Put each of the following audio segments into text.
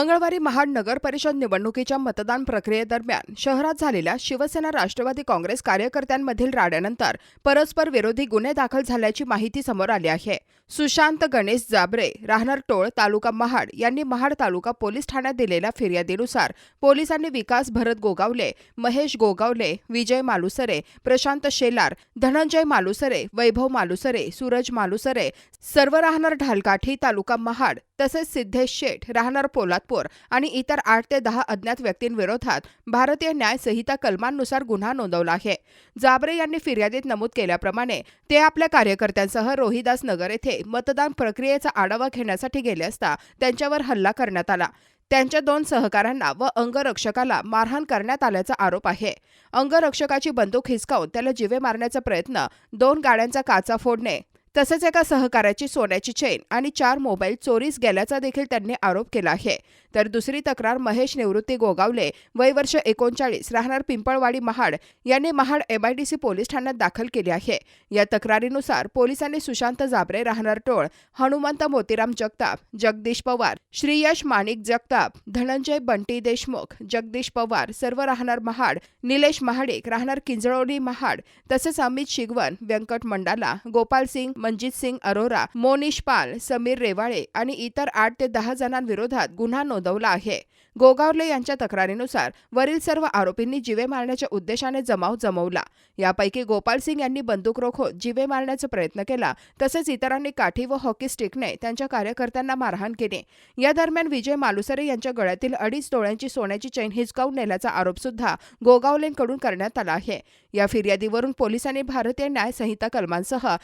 मंगळवारी महाड नगर परिषद निवडणुकीच्या मतदान प्रक्रियेदरम्यान शहरात झालेल्या शिवसेना राष्ट्रवादी काँग्रेस कार्यकर्त्यांमधील राड्यानंतर परस्पर विरोधी गुन्हे दाखल झाल्याची माहिती समोर आली आहे. सुशांत गणेश जाबरे राहणार टोळ तालुका महाड यांनी महाड तालुका पोलीस ठाण्यात दिलेल्या फिर्यादीनुसार पोलिसांनी विकास भरत गोगावले महेश गोगावले विजय मालुसरे प्रशांत शेलार धनंजय मालुसरे वैभव मालुसरे सूरज मालुसरे सर्व राहणार ढालकाठी तालुका महाड तसेच सिद्धेश शेठ राहणार पोलादपूर आणि इतर आठ ते दहा अज्ञात व्यक्तींविरोधात भारतीय न्याय संहिता कलमांनुसार गुन्हा नोंदवला आहे. जाबरे यांनी फिर्यादीत नमूद केल्याप्रमाणे ते आपल्या कार्यकर्त्यांसह रोहिदास नगर येथे मतदान प्रक्रियेचा आढावा घेण्यासाठी गेले असता त्यांच्यावर हल्ला करण्यात आला. त्यांच्या दोन सहकाऱ्यांना व अंगरक्षकाला मारहाण करण्यात आल्याचा आरोप आहे. अंगरक्षकाची बंदूक हिसकावून त्याला जिवे मारण्याचा प्रयत्न दोन गाड्यांचा काचा फोडणे तसंच एका सहकार्याची सोन्याची चेन आणि चार मोबाईल चोरीस गेल्याचा देखील त्यांनी आरोप केला आहे. तर दुसरी तक्रार महेश निवृत्ती गोगावले वय वर्ष एकोणचाळीस राहणार पिंपळवाडी महाड यांनी महाड एमआयडीसी पोलीस ठाण्यात दाखल केली आहे. या तक्रारीनुसार पोलिसांनी सुशांत जाबरे राहणार टोळ हनुमंत मोतीराम जगताप जगदीश पवार श्रीयश माणिक जगताप धनंजय बंटी देशमुख जगदीश पवार सर्व राहणार महाड निलेश महाडिक राहणार किंजळोली महाड तसेच अमित शिगवन व्यंकट मंडाला गोपाल सिंग मनजित सिंग अरोरा मोनिश पाल समीर रेवाळे आणि इतर आठ ते दहा जणांविरोधात गुन्हा नोंदवला आहे. गोगावले यांच्या तक्रारीनुसार वरील सर्व आरोपींनी जिवे मारण्याच्या उद्देशाने जमाव जमवला. यापैकी गोपाल सिंग यांनी बंदूक रोखोत जिवे मारण्याचा प्रयत्न केला तसेच इतरांनी काठी व हॉकी स्टिकने त्यांच्या कार्यकर्त्यांना मारहाण केली. या दरम्यान विजय मालुसरे यांच्या गळ्यातील अडीच तोळ्यांची सोन्याची चैन हिसकावून नेल्याचा आरोप सुद्धा गोगावलेंकडून करण्यात आला आहे. या फिर्यादीवरून पोलिसांनी भारतीय न्याय संहिता कलमांसह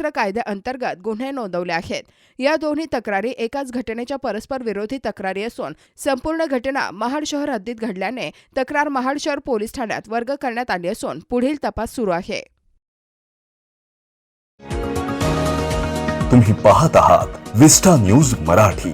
शस्त्रास्त्र कायद्याअंतर्गत गुन्हे नोंदवले आहेत. या दोन्ही तक्रारी एकाच घटनेच्या परस्पर विरोधी तक्रारी असून संपूर्ण घटना महाड शहर हद्दीत घडल्याने तक्रार महाड शहर पोलीस ठाण्यात वर्ग करण्यात आली असून पुढील तपास सुरू आहे. तुम्ही पाहत आहात विस्टा न्यूज मराठी.